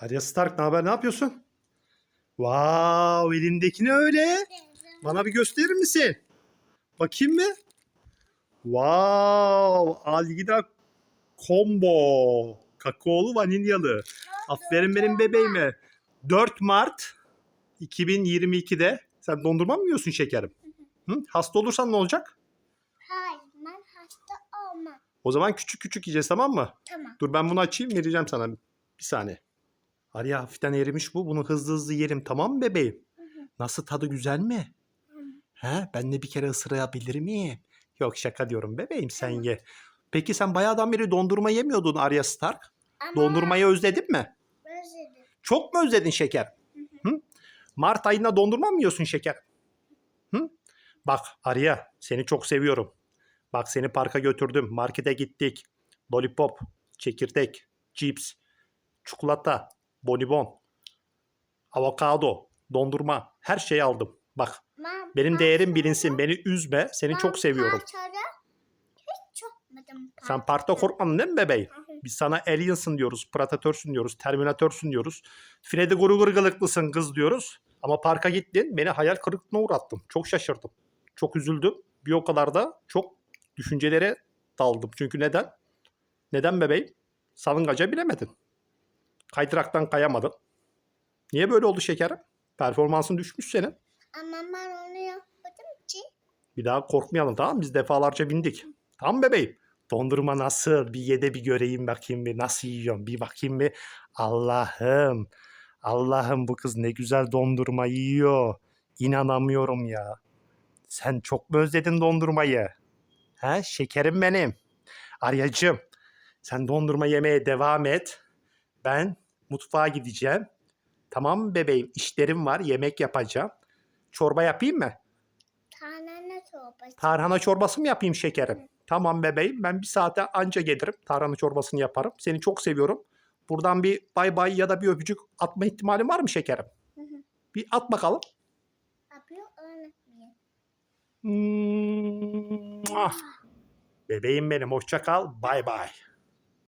Arya Stark ne haber ne yapıyorsun? Wow elindeki ne öyle? Bana bir gösterir misin? Bakayım mı? Wow Algida Combo. Kakaolu vanilyalı. Aferin benim bebeğime. 4 Mart 2022'de sen dondurma mı yiyorsun şekerim? Hı? Hasta olursan ne olacak? Hayır ben hasta olmam. O zaman küçük küçük yiyeceğiz tamam mı? Tamam. Dur ben bunu açayım vereceğim sana. Bir saniye. Arya hafiften erimiş bu. Bunu hızlı hızlı yerim tamam mı bebeğim? Nasıl tadı güzel mi? He, ben de bir kere ısırabilir miyim? Yok şaka diyorum bebeğim sen ye. Peki sen bayağıdan beri dondurma yemiyordun Arya Stark. Ama Dondurmayı özledin mi? özledim. Çok mu özledin şeker? Hı? Mart ayında dondurma mı yiyorsun şeker? Hı? Bak Arya seni çok seviyorum. Bak seni parka götürdüm. Markete gittik. Lollipop, çekirdek, cips, çikolata, bonibon, avokado, dondurma her şeyi aldım. Bak Ben benim değerim bilinsin. Beni üzme. Seni ben çok seviyorum. hiç çokmadım. Sen parkta korkmadın değil mi bebeğim? Biz sana aliens'ın diyoruz, predatörsün diyoruz, terminatörsün diyoruz. Freddy Krueger gılıklısın kız diyoruz. Ama parka gittin, beni hayal kırıklığına uğrattın. Çok şaşırdım. Çok üzüldüm. Bir o kadar da çok düşüncelere daldım. Çünkü neden? Neden bebeğim? Salıngaca bilemedin. Kaydıraktan kayamadın. Niye böyle oldu şekerim? Performansın düşmüş senin. Ama ben onu yapmadım ki. Bir daha korkmayalım tamam? Biz defalarca bindik. Tamam bebeğim. Dondurma nasıl? Bir ye de bir göreyim bakayım bir. Nasıl yiyorum? Bir bakayım bir. Allah'ım. Allah'ım bu kız ne güzel dondurma yiyor. İnanamıyorum ya. Sen çok mu özledin dondurmayı? He şekerim benim. Aryacığım sen dondurma yemeye devam et. Ben mutfağa gideceğim. Tamam bebeğim? İşlerim var. Yemek yapacağım. Çorba yapayım mı? Tarhana çorbası. Tarhana çorbası mı yapayım şekerim? Tamam bebeğim ben bir saate anca gelirim. Tarhana çorbasını yaparım. Seni çok seviyorum. Buradan bir bay bay ya da bir öpücük atma ihtimalin var mı şekerim? Hı hı. Bir at bakalım. Yapıyor öğretmenim. Mua. Bebeğim benim hoşça kal. Bay bay.